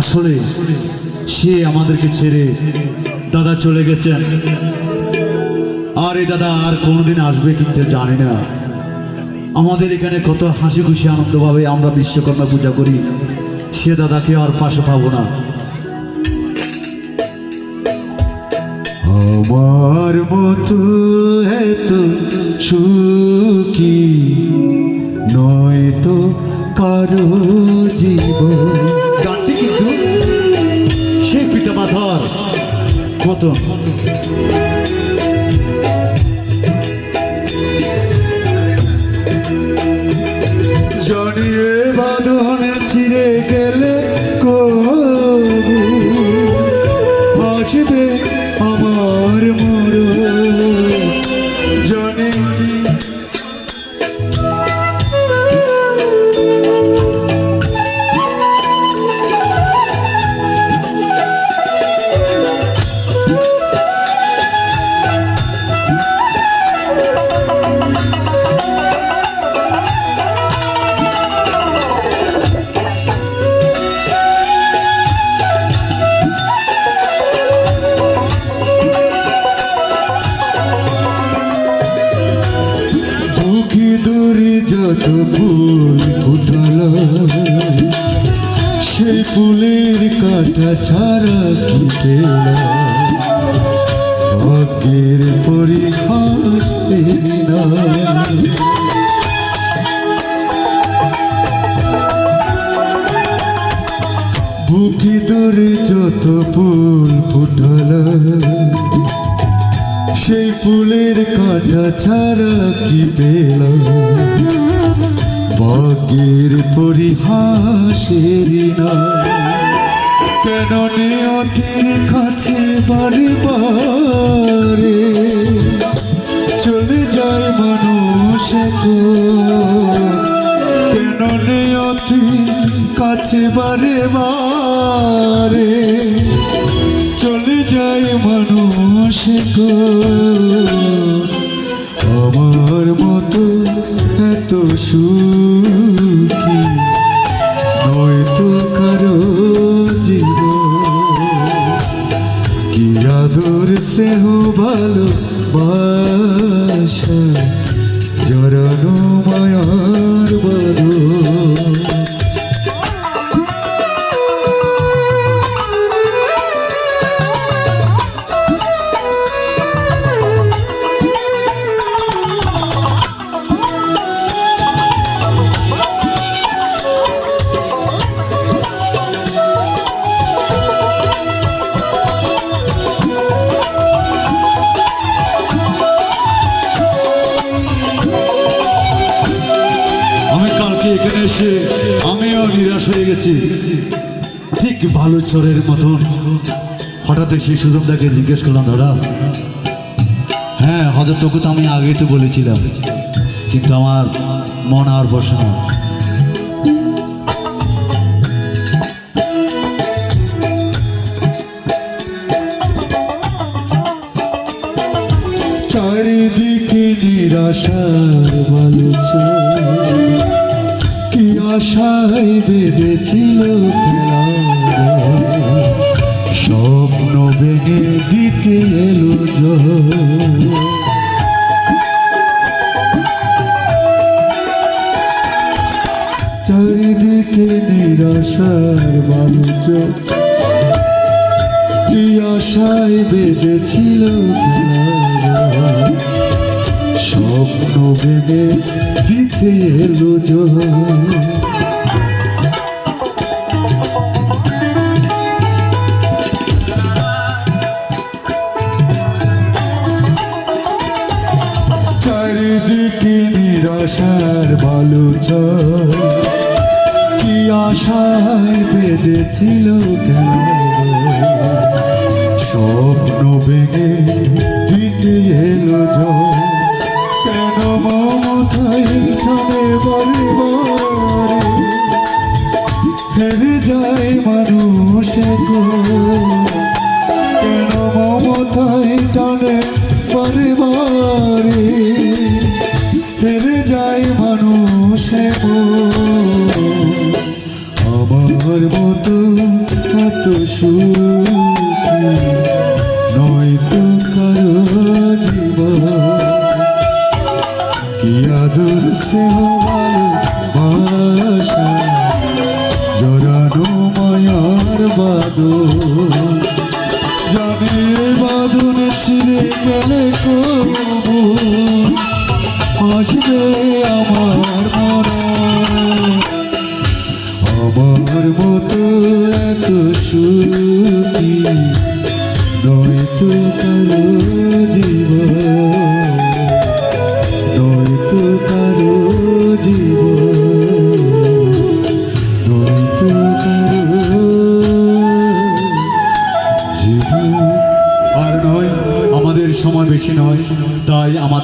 আসলে সে আমাদেরকে ছেড়ে দাদা চলে গেছেন। আর এই দাদা, আর কোনোদিন আসবে কিন্তু জানি না। আমাদের এখানে কত হাসি খুশি, আনন্দভাবে আমরা বিশ্বকর্মা পূজা করি। সে দাদাকে আর পাশে পাবো না। আমার মতো এত সুখী নয় তো কারও মতন যত ফুল ফুটল। সেই ফুলের কাটা ছাড়া কি পেল? ভাগ্যের না। বুকি দূরে যত ফুল ফুটল, সেই ফুলের কাটা ছাড়া কি পেল? বগের পরিহাসের না কেন নিয়তির কাছে বারে চলে যায় মানুষ। কেন নিয়তির কাছে বারে বারে চলে যায় মানুষ গো। আমার মতো এত সুখী নয়তো কারও আদর সেহ ভালো বাসা জড়ানো নিরাশ হয়ে গেছি। ঠিক ভালো চোরের মতন। হঠাৎ সেই সুযোগটাকে জিজ্ঞেস করলাম, দাদা হ্যাঁ হয়তো তোকে তো আমি আগেই তো বলেছিলাম, কিন্তু আমার মন আর বসে না। চারিদিকে নিরাশার বলছ কি আশায় বেঁধেছিল স্বপ্ন ভেঙে দিতে এলো চারিদিকে নিরাশার কি আশায় বেঁধেছিল? স্বপ্ন ভেঙে দিতে এলো। চারিদিকে নিরাশার বালুচ কি আশায় বেঁধেছিল স্বপ্ন ভেঙে মমতাই টানে বারে বারে হেরে যায় মানুষ কেন মমতাই টানে বারে বারে হেরে যায় মানুষ আমার মতো এত সুখী মায়ার বাদন জানে বাদন ছিঁড়ে গেলে কবু। আসবে আমার মরণ। আমার মতো এত সুখী নয়তো কারও জীবন।